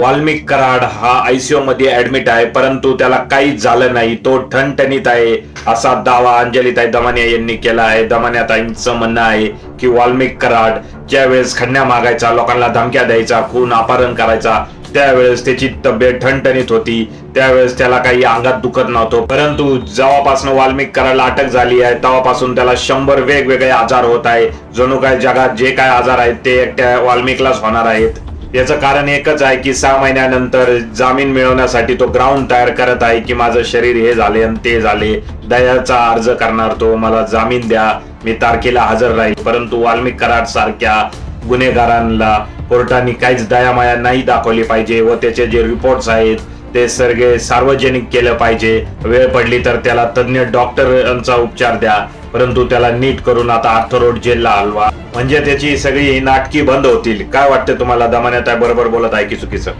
वाल्मिक कराड हा आयसीयू मध्ये ऍडमिट आहे परंतु त्याला काहीच झालं नाही. तो ठणठणीत आहे असा दावा अंजलीताई दमानिया यांनी केला आहे. दमानियाताईंचं म्हणणं आहे की वाल्मिक कराड ज्या वेळेस खंड्या मागायचा लोकांना धमक्या द्यायचा खून अपहरण करायचा त्यावेळेस त्याची तब्येत ठणठणीत होती. त्यावेळेस त्याला काही अंगात दुखत नव्हतं. परंतु जेव्हापासून वाल्मिक कराडला अटक झाली आहे तेव्हापासून त्याला शंभर वेगवेगळे आजार होत आहे जणू काय जगात जे काय आजार आहेत ते एकट्या वाल्मिकलाच होणार आहेत. याचं कारण एकच आहे की सहा महिन्यानंतर जामीन मिळवण्यासाठी तो ग्राउंड तयार करत आहे की माझं शरीर हे झाले आणि ते झाले. दयाचा अर्ज करणार तो मला जामीन द्या. मी तारखेला हजर राहील. परंतु वाल्मिक कराड सारख्या गुन्हेगारांना कोर्टाने काहीच दयामाया नाही दाखवली पाहिजे व त्याचे जे रिपोर्ट्स आहेत ते सगळे सार्वजनिक केलं पाहिजे. वेळ पडली तर त्याला तज्ञ डॉक्टरांचा उपचार द्या. परंतु त्याला नीट करून आता आर्थरोड जेलला हलवा. म्हणजे त्याची सगळी नाटकी बंद होतील. काय वाटतं तुम्हाला? दमान्यात बरोबर बोलत आहे की चुकीचं?